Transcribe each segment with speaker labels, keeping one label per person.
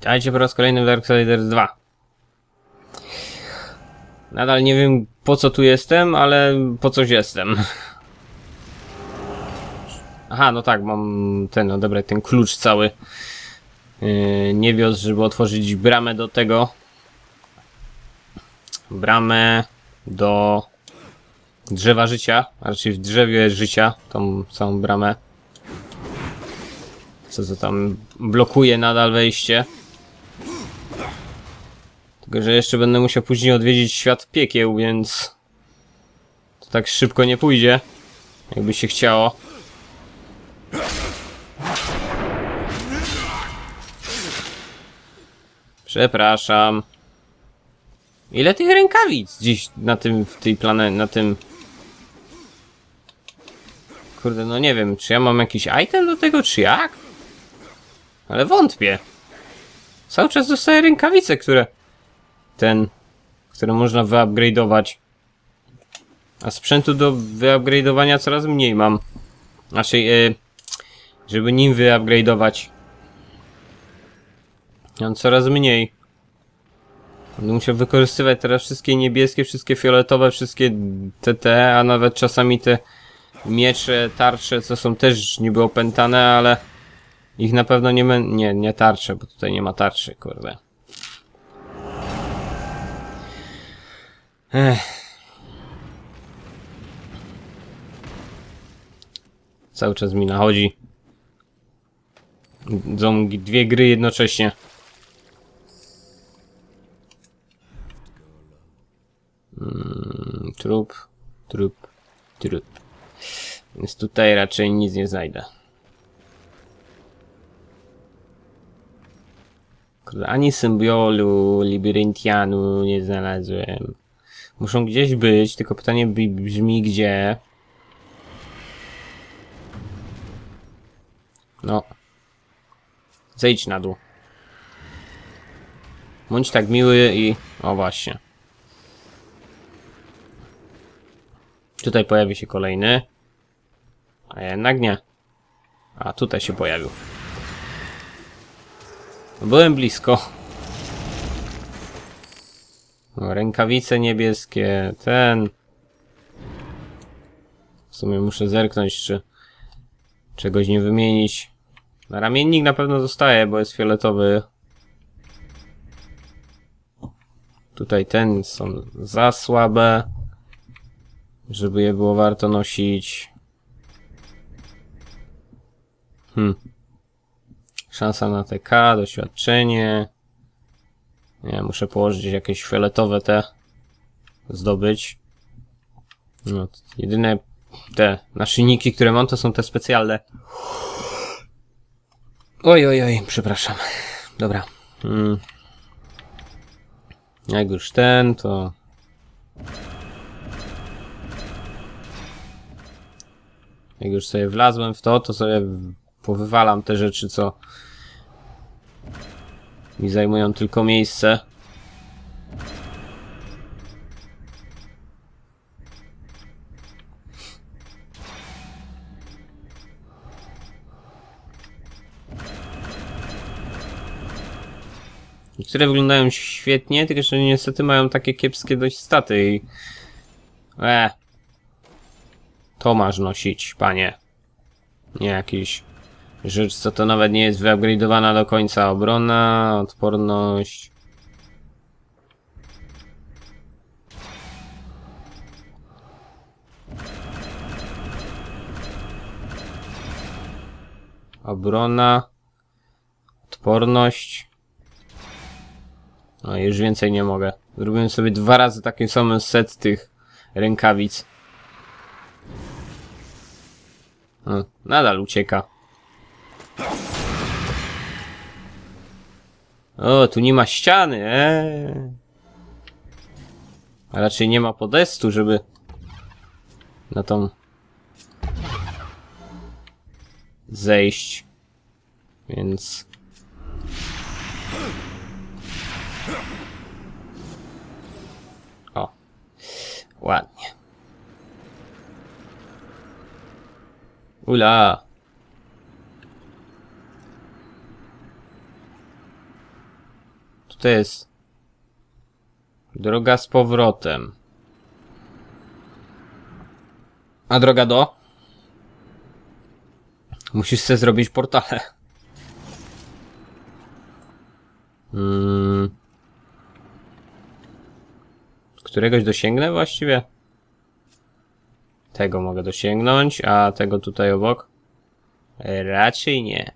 Speaker 1: Witajcie po raz kolejny w Darksiders 2. Nadal nie wiem po co tu jestem, ale po coś jestem. Aha, no tak, mam ten, no dobra, ten klucz cały. Yy, nie wiózł, żeby otworzyć bramę do tego. Bramę do drzewa życia, a raczej w drzewie życia, tą całą bramę. Co to tam blokuje nadal wejście. Że jeszcze będę musiał później odwiedzić świat piekieł, więc to tak szybko nie pójdzie, jakby się chciało. Przepraszam. Ile tych rękawic dziś na tym, w tej planie, na tym... Kurde, no nie wiem, czy ja mam jakiś item do tego, czy jak? Ale wątpię. Cały czas dostaję rękawice, które... Ten... Które można wyupgrade'ować. A sprzętu do wyupgrade'owania coraz mniej mam. Znaczy, e, żeby nim wyupgrade'ować. Mam coraz mniej. Będę musiał wykorzystywać teraz wszystkie niebieskie, wszystkie fioletowe, wszystkie TT, a nawet czasami te miecze, tarcze, co są też niby opętane, ale ich na pewno nie. Nie, nie tarcze, bo tutaj nie ma tarczy, kurde. Ech. Cały czas mi nachodzi. Są dwie gry jednocześnie. Mm, trup, trup, trup. Więc tutaj raczej nic nie znajdę. Ani symbolu Libyryntianu nie znalazłem. Muszą gdzieś być, tylko pytanie brzmi gdzie. No. Zejdź na dół. Bądź tak miły i... O właśnie. Tutaj pojawi się kolejny. A jednak nie. A tutaj się pojawił. Byłem blisko. No, rękawice niebieskie, ten. W sumie muszę zerknąć, czy czegoś nie wymienić. Na ramiennik na pewno zostaje, bo jest fioletowy. Tutaj ten są za słabe, żeby je było warto nosić. Hmm. Szansa na TK, doświadczenie. Nie, muszę położyć jakieś fioletowe te zdobyć. No, jedyne te naszyjniki, które mam, to są te specjalne. Oj, oj, oj, przepraszam. Dobra. Mm. Jak już ten, to... Jak już sobie wlazłem w to, to sobie powywalam te rzeczy, co mi zajmują tylko miejsce. Niektóre wyglądają świetnie, tylko że niestety mają takie kiepskie dość staty i... E. To masz nosić, panie. Nie jakiś rzecz, co to nawet nie jest wyupgrade'owana do końca. Obrona, odporność. Obrona. Odporność. No już więcej nie mogę. Zrobiłem sobie dwa razy taki sam set tych rękawic. No, nadal ucieka. O, tu nie ma ściany, eee. A raczej nie ma podestu, żeby na tą zejść. Więc o, ładnie. Ula. Tutaj jest droga z powrotem. A droga do? Musisz sobie zrobić portale. Mm. Któregoś dosięgnę właściwie? Tego mogę dosięgnąć, a tego tutaj obok? Raczej nie.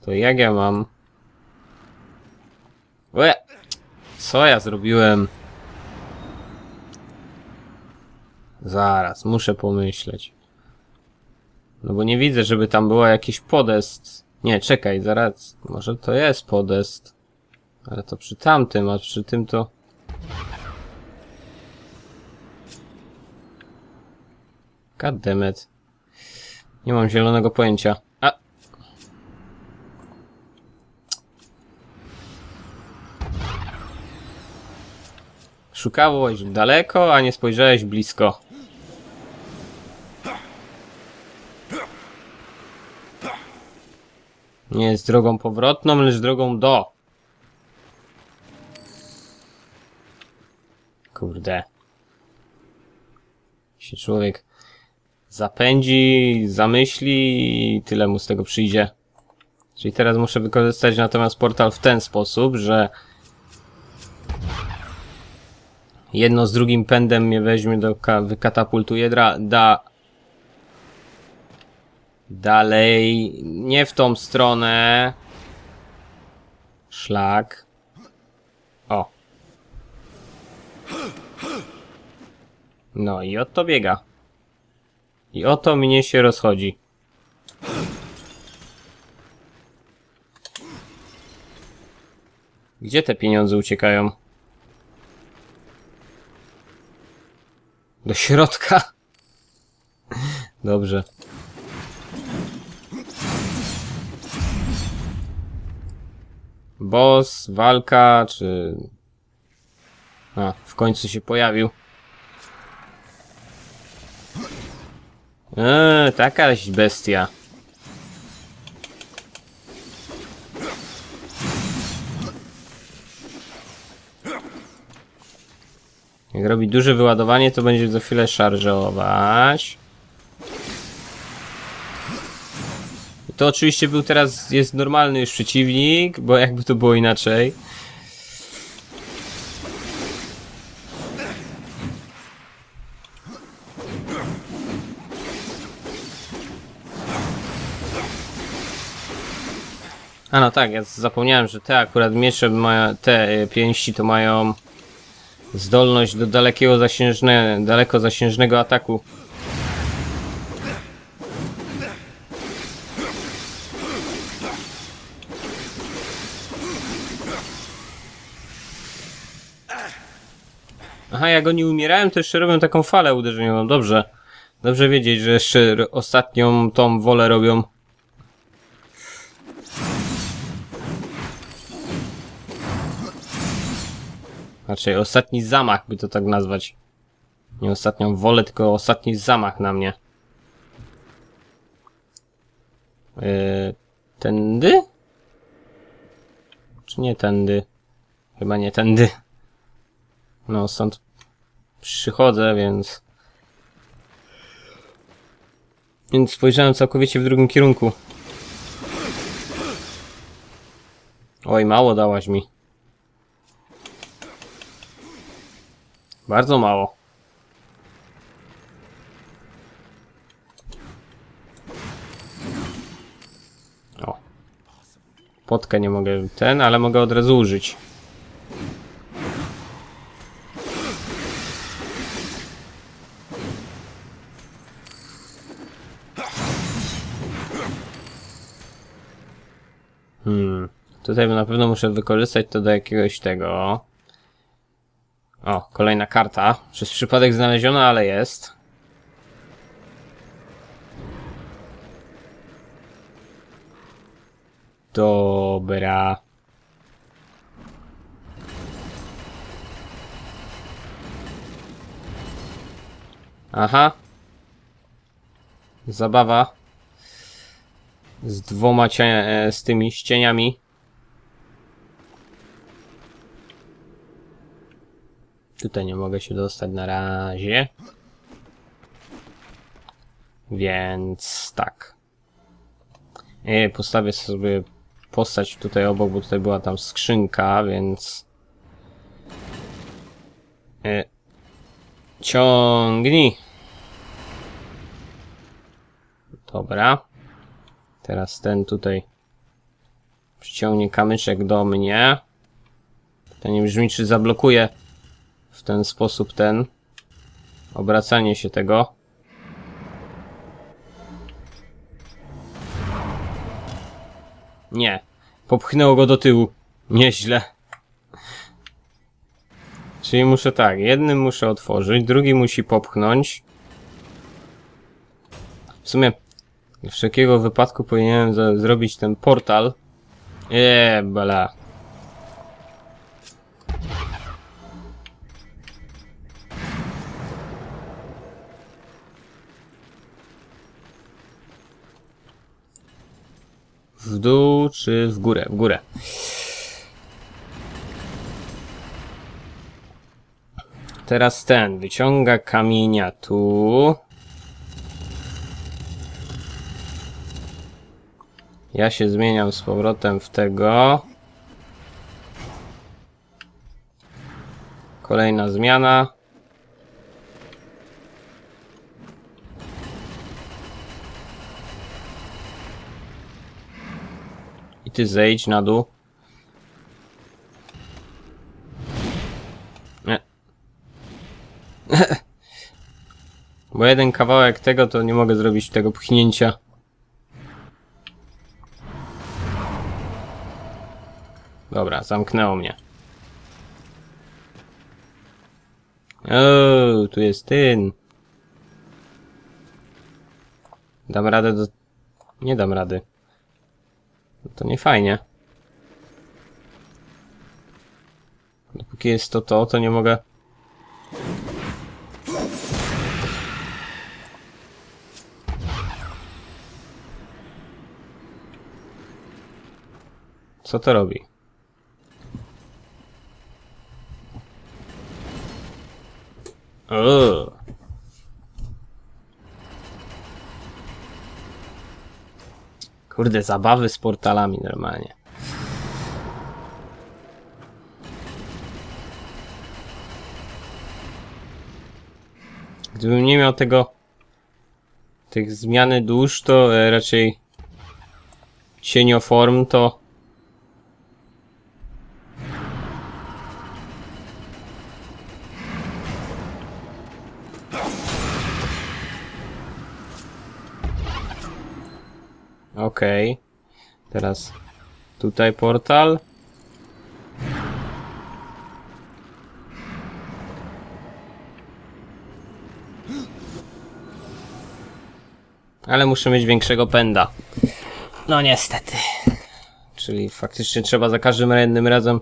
Speaker 1: To jak ja mam? Łe! Co ja zrobiłem? Zaraz, muszę pomyśleć. No bo nie widzę, żeby tam było jakiś podest. Nie, czekaj, zaraz. Może to jest podest. Ale to przy tamtym, a przy tym to... God damn it. Nie mam zielonego pojęcia. Szukałeś daleko, a nie spojrzałeś blisko. Nie jest drogą powrotną, lecz drogą do. Kurde. Się człowiek zapędzi, zamyśli i tyle mu z tego przyjdzie. Czyli teraz muszę wykorzystać natomiast portal w ten sposób, że jedno z drugim pędem mnie weźmie do ka- wykatapultuje dra- da dalej nie w tą stronę. Szlak. O. No i oto biega. I oto mnie się rozchodzi. Gdzie te pieniądze uciekają Do środka. Dobrze. Boss, walka, czy... A, w końcu się pojawił. Eee, takaś bestia. Jak robi duże wyładowanie, to będzie za chwilę szarżować. To oczywiście był teraz, jest normalny już przeciwnik, bo jakby to było inaczej. A no tak, ja zapomniałem, że te akurat miecze, mają, te y, pięści to mają zdolność do dalekiego zasiężne, daleko zasiężnego ataku. Aha, jak oni umierają, to jeszcze robią taką falę uderzeniową. Dobrze. Dobrze wiedzieć, że jeszcze ostatnią tą wolę robią. Znaczy, ostatni zamach, by to tak nazwać. Nie ostatnią wolę, tylko ostatni zamach na mnie. Yy, tędy? Czy nie tędy? Chyba nie tędy. No, stąd przychodzę, więc... Więc spojrzałem całkowicie w drugim kierunku. Oj, mało dałaś mi. Bardzo mało. O. Potkę nie mogę ten, ale mogę od razu użyć. Hmm. Tutaj na pewno muszę wykorzystać to do jakiegoś tego. O, kolejna karta. Przez przypadek znaleziona, ale jest. Dobra. Aha. Zabawa. Z dwoma e, z tymi ścieniami. Tutaj nie mogę się dostać na razie. Więc tak. E, postawię sobie postać tutaj obok, bo tutaj była tam skrzynka, więc... E, ciągnij! Dobra. Teraz ten tutaj przyciągnie kamyczek do mnie. Pytanie brzmi, czy zablokuje w ten sposób ten obracanie się tego. Nie. Popchnęło go do tyłu. Nieźle. Czyli muszę tak, jednym muszę otworzyć, drugi musi popchnąć. W sumie dla wszelkiego wypadku powinienem zrobić ten portal. Eee, bala. W dół czy w górę? W górę. Teraz ten wyciąga kamienia tu. Ja się zmieniam z powrotem w tego. Kolejna zmiana. Ty zejdź na dół. Nie. Bo jeden kawałek tego to nie mogę zrobić tego pchnięcia. Dobra, zamknęło mnie. O, tu jest ten. Dam radę do... Nie dam rady. No To nie fajnie. Dopóki jest to to, to nie mogę... Co to robi? O. Kurde, zabawy z portalami normalnie. Gdybym nie miał tego tych zmiany dusz, to e, raczej cienioform to Okej. Teraz tutaj portal. Ale muszę mieć większego pęda. No niestety. Czyli faktycznie trzeba za każdym jednym razem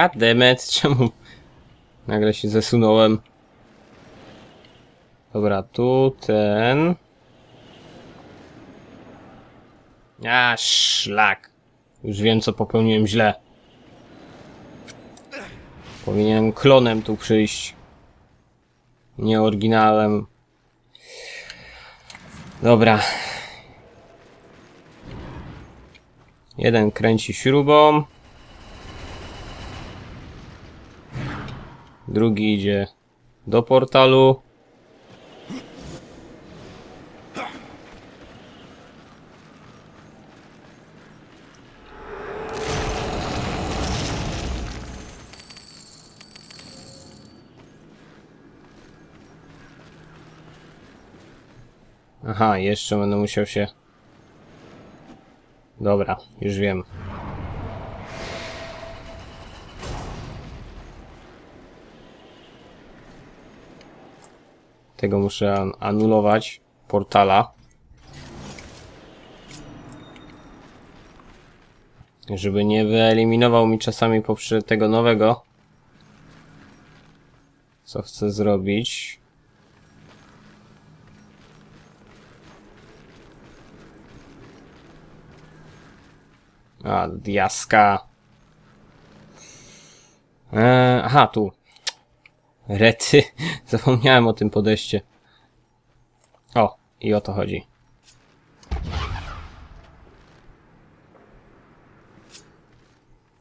Speaker 1: God damn it, czemu nagle się zesunąłem? Dobra, tu ten. A, szlak. Już wiem, co popełniłem źle. Powinienem klonem tu przyjść. Nie oryginałem. Dobra. Jeden kręci śrubą. Drugi idzie do portalu. Aha, jeszcze będę musiał się... Dobra, już wiem. Tego muszę an- anulować. Portala. Żeby nie wyeliminował mi czasami poprzez tego nowego. Co chcę zrobić. A, diaska. Eee, aha, tu. Rety. Zapomniałem o tym podejście. O, i o to chodzi.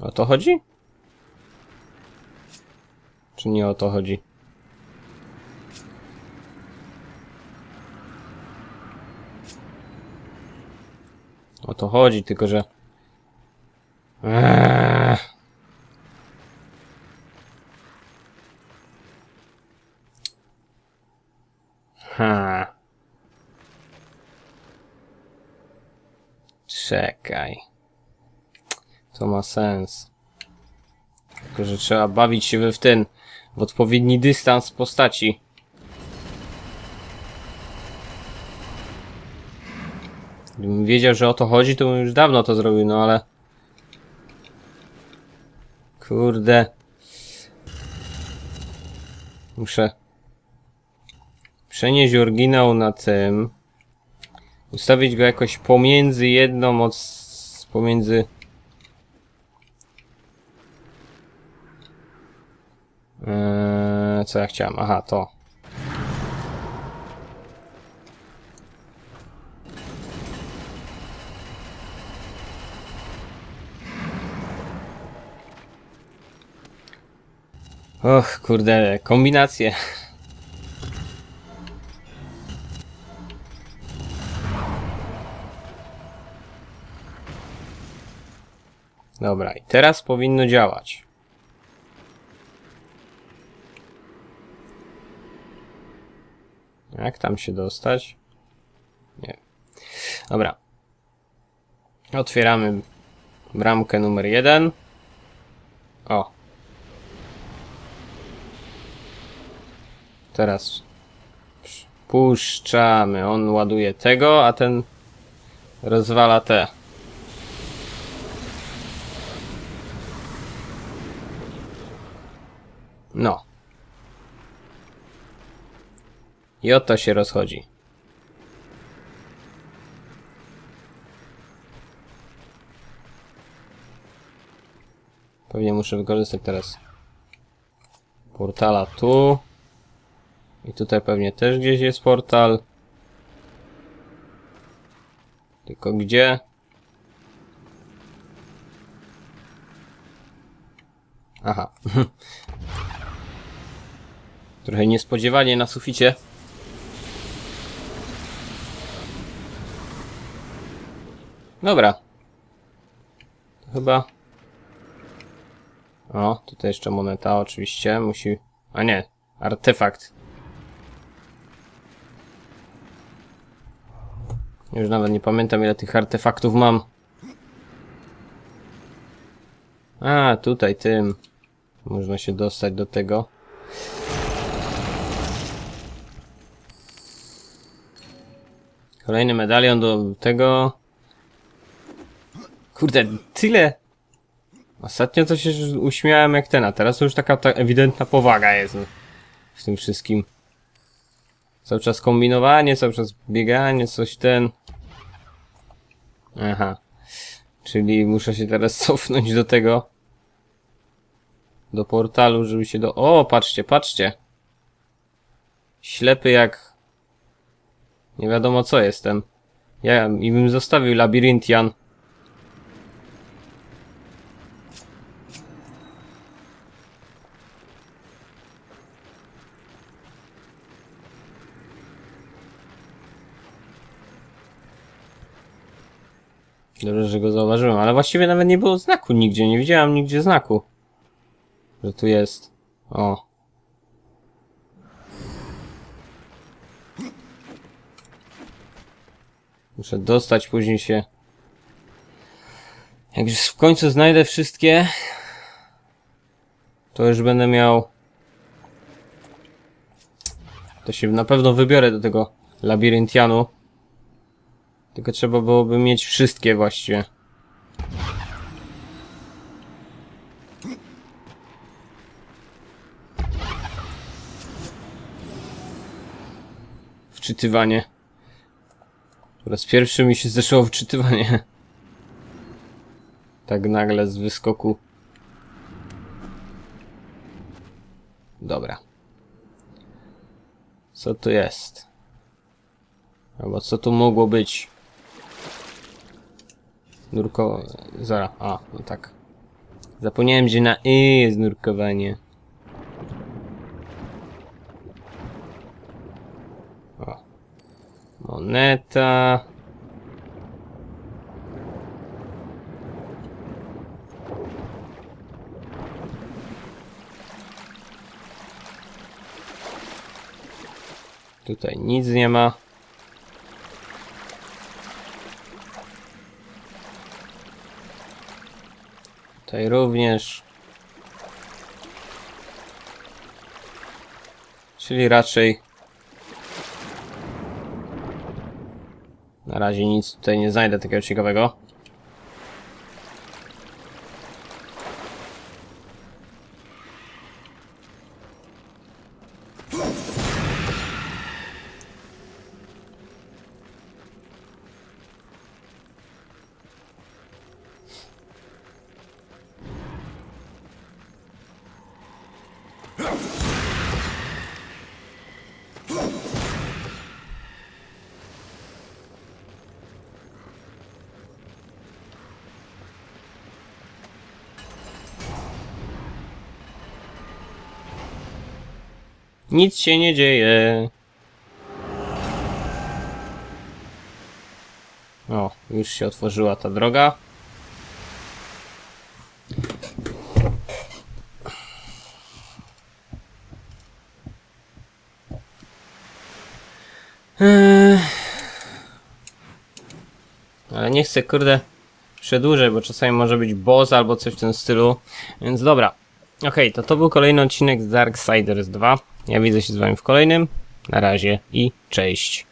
Speaker 1: O to chodzi? Czy nie o to chodzi? O to chodzi, tylko że... Eee. Czekaj. To ma sens. Tylko, że trzeba bawić się w ten, w odpowiedni dystans postaci. Gdybym wiedział, że o to chodzi, to bym już dawno to zrobił, no ale... Kurde. Muszę przenieść oryginał na tym. Ustawić go jakoś pomiędzy jedną od... pomiędzy... Eee, co ja chciałem? Aha, to. Och, kurde, kombinacje. Dobra, i teraz powinno działać. Jak tam się dostać? Nie. Dobra. Otwieramy bramkę numer jeden. O. Teraz puszczamy. On ładuje tego, a ten rozwala te. No. I o to się rozchodzi. Pewnie muszę wykorzystać teraz portala tu. I tutaj pewnie też gdzieś jest portal. Tylko gdzie? Aha. Trochę niespodziewanie na suficie. Dobra. Chyba... O, tutaj jeszcze moneta oczywiście. Musi... A nie, artefakt. Już nawet nie pamiętam ile tych artefaktów mam. A, tutaj tym. Można się dostać do tego. Kolejny medalion do tego. Kurde, tyle. Ostatnio to się uśmiałem jak ten, a teraz to już taka ta ewidentna powaga jest w tym wszystkim. Cały czas kombinowanie, cały czas bieganie, coś ten. Aha. Czyli muszę się teraz cofnąć do tego. Do portalu, żeby się do... O, patrzcie, patrzcie. Ślepy jak... Nie wiadomo co jestem. Ja bym zostawił labiryntian. Dobrze, że go zauważyłem, ale właściwie nawet nie było znaku nigdzie, nie widziałem nigdzie znaku. Że tu jest. O. Muszę dostać później się. Jak już w końcu znajdę wszystkie, to już będę miał. To się na pewno wybiorę do tego labiryntianu. Tylko trzeba byłoby mieć wszystkie właściwie. Wczytywanie. Po raz pierwszy mi się zeszło wczytywanie. Tak nagle z wyskoku. Dobra. Co tu jest? Albo co tu mogło być? Nurko... Zara. A, no tak. Zapomniałem, że na Y jest nurkowanie. Moneta. Tutaj nic nie ma. Tutaj również. Czyli raczej. Na razie nic tutaj nie znajdę takiego ciekawego. Nic się nie dzieje. O, już się otworzyła ta droga. Ale nie chcę, kurde, przedłużać, bo czasami może być boss albo coś w tym stylu. Więc dobra. Okej, to to był kolejny odcinek z Darksiders 2. Ja widzę się z wami w kolejnym. Na razie i cześć.